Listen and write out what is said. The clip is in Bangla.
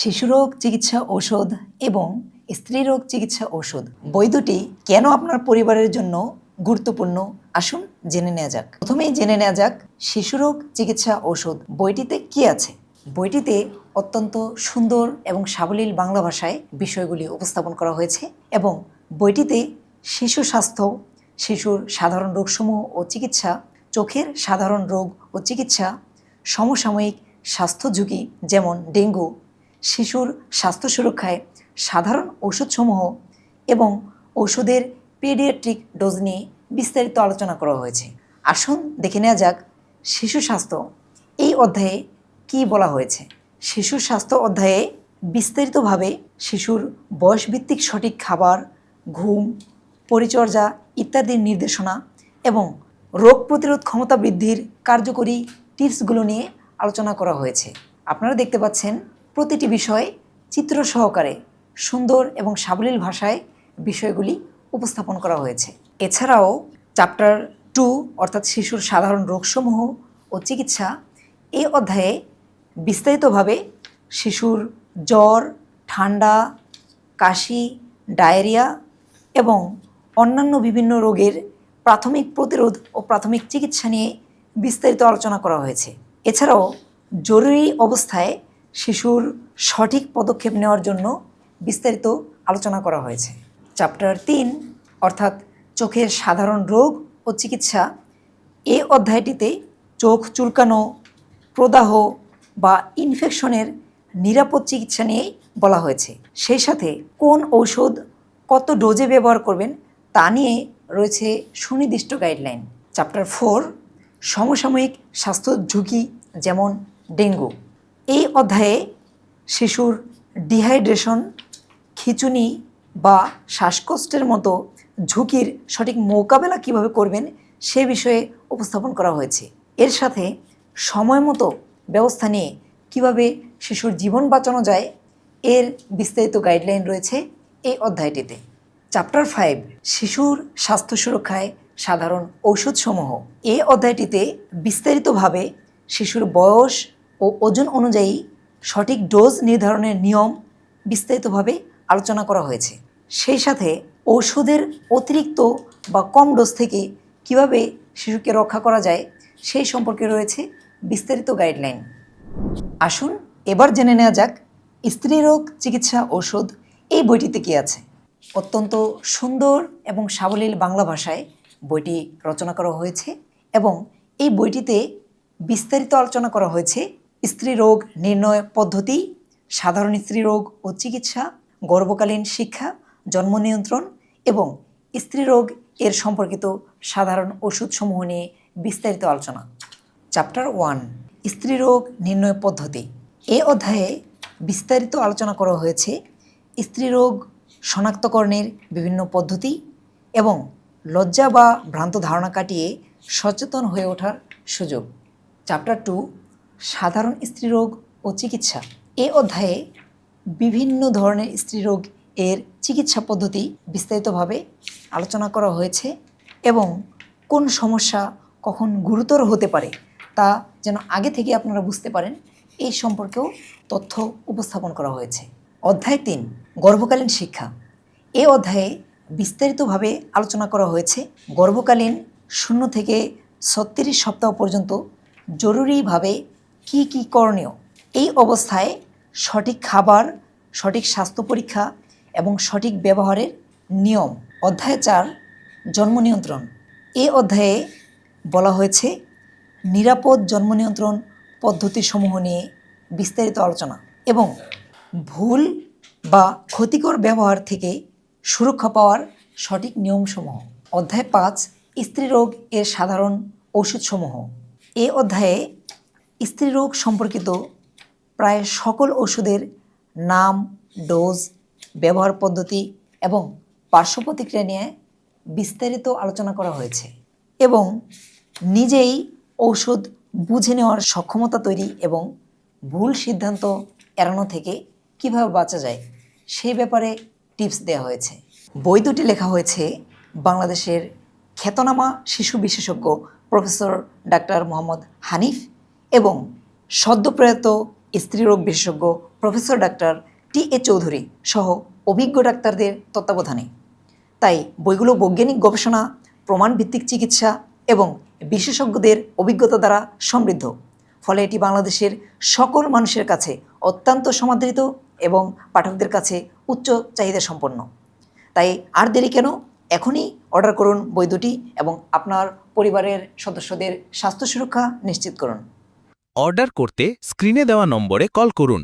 শিশুরোগ চিকিৎসা ঔষধ এবং স্ত্রীরোগ চিকিৎসা ঔষধ বই দুটি কেন আপনার পরিবারের জন্য গুরুত্বপূর্ণ? আসুন জেনে নেওয়া যাক। প্রথমেই জেনে নেওয়া যাক শিশুরোগ চিকিৎসা ঔষধ বইটিতে কি আছে। বইটিতে অত্যন্ত সুন্দর এবং সাবলীল বাংলা ভাষায় বিষয়গুলি উপস্থাপন করা হয়েছে এবং বইটিতে শিশু স্বাস্থ্য, শিশুর সাধারণ রোগসমূহ ও চিকিৎসা, চোখের সাধারণ রোগ ও চিকিৎসা, সমসাময়িক স্বাস্থ্য ঝুঁকি যেমন ডেঙ্গু শিশুর স্বাস্থ্য সুরক্ষায় সাধারণ ওষুধসমূহ এবং ওষুধের পেডিয়াট্রিক ডোজ নিয়ে বিস্তারিত আলোচনা করা হয়েছে। আসুন দেখে নেওয়া যাক শিশু স্বাস্থ্য। এই অধ্যায়ে কি বলা হয়েছে? শিশু স্বাস্থ্য অধ্যায়ে বিস্তারিতভাবে শিশুর বয়সভিত্তিক সঠিক খাবার, ঘুম, পরিচর্যা ইত্যাদির নির্দেশনা এবং রোগ প্রতিরোধ ক্ষমতা বৃদ্ধির কার্যকরী টিপসগুলো নিয়ে আলোচনা করা হয়েছে। আপনারা দেখতে পাচ্ছেন প্রতিটি বিষয়ে চিত্র সহকারে সুন্দর এবং সাবলীল ভাষায় বিষয়গুলি উপস্থাপন করা হয়েছে। এছাড়াও চ্যাপ্টার টু অর্থাৎ শিশুর সাধারণ রোগসমূহ ও চিকিৎসা এই অধ্যায়ে বিস্তারিতভাবে শিশুর জ্বর, ঠান্ডা, কাশি, ডায়রিয়া এবং অন্যান্য বিভিন্ন রোগের প্রাথমিক প্রতিরোধ ও প্রাথমিক চিকিৎসা নিয়ে বিস্তারিত আলোচনা করা হয়েছে। এছাড়াও জরুরি অবস্থায় শিশুর সঠিক পদক্ষেপ নেওয়ার জন্য বিস্তারিত আলোচনা করা হয়েছে। চ্যাপ্টার তিন, অর্থাৎ চোখের সাধারণ রোগ ও চিকিৎসা, এ অধ্যায়টিতে চোখ চুলকানো, প্রদাহ বা ইনফেকশনের নিরাপদ চিকিৎসা নিয়েই বলা হয়েছে। সেই সাথে কোন ঔষধ কত ডোজে ব্যবহার করবেন তা নিয়ে রয়েছে সুনির্দিষ্ট গাইডলাইন চ্যাপ্টার ফোর সমসাময়িক স্বাস্থ্য ঝুঁকি যেমন ডেঙ্গু। এই অধ্যায়ে শিশুর ডিহাইড্রেশন, খিচুনি বা শ্বাসকষ্টের মতো ঝুঁকির সঠিক মোকাবেলা কীভাবে করবেন সে বিষয়ে উপস্থাপন করা হয়েছে। এর সাথে সময় মতো ব্যবস্থা নিয়ে কীভাবে শিশুর জীবন বাঁচানো যায়, এর বিস্তারিত গাইডলাইন রয়েছে এই অধ্যায়টিতে। চ্যাপ্টার ফাইভ শিশুর স্বাস্থ্য সুরক্ষায় সাধারণ ঔষধসমূহ। এই অধ্যায়টিতে বিস্তারিতভাবে শিশুর বয়স ও ওজন অনুযায়ী সঠিক ডোজ নির্ধারণের নিয়ম বিস্তারিতভাবে আলোচনা করা হয়েছে। সেই সাথে ঔষধের অতিরিক্ত বা কম ডোজ থেকে কীভাবে শিশুকে রক্ষা করা যায়, সেই সম্পর্কে রয়েছে বিস্তারিত গাইডলাইন। আসুন, এবার জেনে নেওয়া যাক স্ত্রীরোগ চিকিৎসা ঔষধ এই বইটিতে কী আছে। অত্যন্ত সুন্দর এবং সাবলীল বাংলা ভাষায় বইটি রচনা করা হয়েছে এবং এই বইটিতে বিস্তারিত আলোচনা করা হয়েছে স্ত্রী রোগ নির্ণয় পদ্ধতি, সাধারণ স্ত্রী রোগ ও চিকিৎসা, গর্ভকালীন শিক্ষা, জন্ম নিয়ন্ত্রণ এবং স্ত্রী রোগ এর সম্পর্কিত সাধারণ ওষুধসমূহ নিয়ে বিস্তারিত আলোচনা। চ্যাপ্টার ওয়ান স্ত্রীরোগ নির্ণয় পদ্ধতি। এ অধ্যায়ে বিস্তারিত আলোচনা করা হয়েছে স্ত্রীরোগ শনাক্তকরণের বিভিন্ন পদ্ধতি এবং লজ্জা বা ভ্রান্ত ধারণা কাটিয়ে সচেতন হয়ে ওঠার সুযোগ। চ্যাপ্টার টু সাধারণ স্ত্রীরোগ ও চিকিৎসা। এ অধ্যায়ে বিভিন্ন ধরনের স্ত্রীরোগ এর চিকিৎসা পদ্ধতি বিস্তারিতভাবে আলোচনা করা হয়েছে এবং কোন সমস্যা কখন গুরুতর হতে পারে তা যেন আগে থেকে আপনারা বুঝতে পারেন, এই সম্পর্কেও তথ্য উপস্থাপন করা হয়েছে। অধ্যায় তিন, গর্ভকালীন শিক্ষা। এ অধ্যায়ে বিস্তারিতভাবে আলোচনা করা হয়েছে গর্ভকালীন শূন্য থেকে ছত্রিশ সপ্তাহ পর্যন্ত জরুরিভাবে কি কি করণীয়? এই অবস্থায় সঠিক খাবার, সঠিক স্বাস্থ্য পরীক্ষা এবং সঠিক ব্যবহারের নিয়ম। অধ্যায় চার, জন্ম নিয়ন্ত্রণ। এই অধ্যায়ে বলা হয়েছে, নিরাপদ জন্ম নিয়ন্ত্রণ পদ্ধতিসমূহ নিয়ে বিস্তারিত আলোচনা এবং ভুল বা ক্ষতিকর ব্যবহার থেকে সুরক্ষা পাওয়ার সঠিক নিয়মসমূহ। অধ্যায় পাঁচ স্ত্রী রোগ এর সাধারণ ওষুধসমূহ। এ অধ্যায়ে স্ত্রীরোগ সম্পর্কিত প্রায় সকল ওষুধের নাম, ডোজ, ব্যবহার পদ্ধতি এবং পার্শ্ব প্রতিক্রিয়া নিয়ে বিস্তারিত আলোচনা করা হয়েছে এবং নিজেই ঔষধ বুঝে নেওয়ার সক্ষমতা তৈরি এবং ভুল সিদ্ধান্ত এড়ানো থেকে কীভাবে বাঁচা যায় সেই ব্যাপারে টিপস দেওয়া হয়েছে। বই দুটি লেখা হয়েছে বাংলাদেশের খ্যাতনামা শিশু বিশেষজ্ঞ প্রফেসর ডাক্তার মোহাম্মদ হানিফ এবং সদ্যপ্রয়াত স্ত্রীরোগ বিশেষজ্ঞ professor doctor T A Chowdhury সহ অভিজ্ঞ ডাক্তারদের তত্ত্বাবধানে। তাই বইগুলো বৈজ্ঞানিক গবেষণা, প্রমাণভিত্তিক চিকিৎসা এবং বিশেষজ্ঞদের অভিজ্ঞতা দ্বারা সমৃদ্ধ। ফলে এটি বাংলাদেশের সকল মানুষের কাছে অত্যন্ত সমাদৃত এবং পাঠকদের কাছে উচ্চ চাহিদা সম্পন্ন। তাই আর দেরি কেন? এখনই অর্ডার করুন বই দুটি এবং আপনার পরিবারের সদস্যদের স্বাস্থ্য সুরক্ষা নিশ্চিত করুন। অর্ডার করতে স্ক্রিনে দেওয়া নম্বরে কল করুন।